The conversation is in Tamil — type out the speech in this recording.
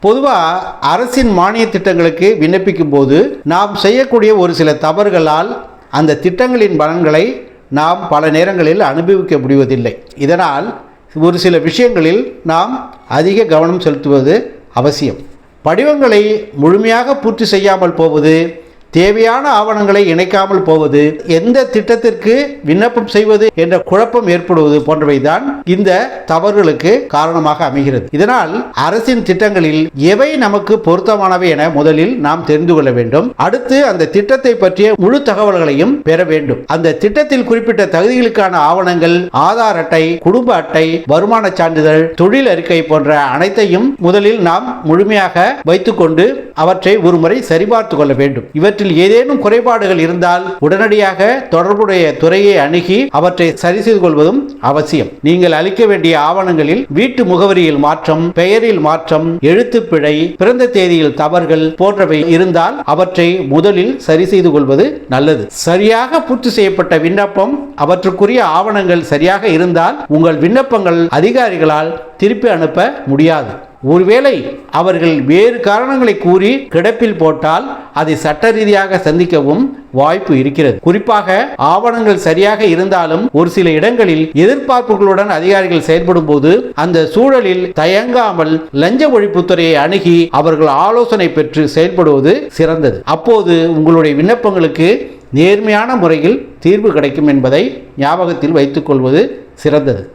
பொதுவாக அரசின் மானிய திட்டங்களுக்கு விண்ணப்பிக்கும் போது நாம் செய்யக்கூடிய ஒரு சில தவறுகளால் அந்த திட்டங்களின் பலன்களை நாம் பல நேரங்களில் அனுபவிக்க முடிவதில்லை. இதனால் ஒரு சில விஷயங்களில் நாம் அதிக கவனம் செலுத்துவது அவசியம். படிவங்களை முழுமையாக பூர்த்தி செய்யாமல் போவது தேவையான ஆவணங்களை இணைக்காமல் போவது எந்த திட்டத்திற்கு விண்ணப்பம் செய்வது என்ற குழப்பம் ஏற்படுவது போன்றவைதான் இந்த தவறுகளுக்கு காரணமாக அமைகிறது. இதனால் அரசின் திட்டங்களில் எவை நமக்கு பொருத்தமானவை என முதலில் நாம் தெரிந்து கொள்ள வேண்டும். அடுத்து அந்த திட்டத்தை பற்றிய முழு தகவல்களையும் பெற வேண்டும். அந்த திட்டத்தில் குறிப்பிட்ட தகுதிகளுக்கான ஆவணங்கள் ஆதார் அட்டை குடும்ப அட்டை வருமான சான்றிதழ் தொழில் அறிக்கை போன்ற அனைத்தையும் முதலில் நாம் முழுமையாக வைத்துக்கொண்டு அவற்றை ஒருமுறை சரிபார்த்து கொள்ள வேண்டும். இவற்றில் ஏதேனும் குறைபாடுகள் இருந்தால் உடனடியாக தொடர்புடைய துறையை அணுகி அவற்றை சரி செய்து கொள்வதும் அவசியம். நீங்கள் அளிக்க வேண்டிய ஆவணங்களில் வீட்டு முகவரியில் மாற்றம் பெயரில் மாற்றம் எழுத்துப்பிழை பிறந்த தேதியில் தவறுகள் போன்றவை இருந்தால் அவற்றை முதலில் சரி செய்து கொள்வது நல்லது. சரியாக பூர்த்தி செய்யப்பட்ட விண்ணப்பம் அவற்றுக்குரிய ஆவணங்கள் சரியாக இருந்தால் உங்கள் விண்ணப்பங்கள் அதிகாரிகளால் திருப்பி அனுப்ப முடியாது. ஒருவேளை அவர்கள் வேறு காரணங்களை கூறி கிடப்பில் போட்டால் அதை சட்ட ரீதியாக சந்திக்கவும் வாய்ப்பு இருக்கிறது. குறிப்பாக ஆவணங்கள் சரியாக இருந்தாலும் ஒரு சில இடங்களில் எதிர்பார்ப்புகளுடன் அதிகாரிகள் செயல்படும் போது அந்த சூழலில் தயங்காமல் லஞ்ச ஒழிப்புத்துறையை அணுகி அவர்கள் ஆலோசனை பெற்று செயல்படுவது சிறந்தது. அப்போது உங்களுடைய விண்ணப்பங்களுக்கு நேர்மையான முறையில் தீர்வு கிடைக்கும் என்பதை ஞாபகத்தில் வைத்துக்கொள்வது சிறந்தது.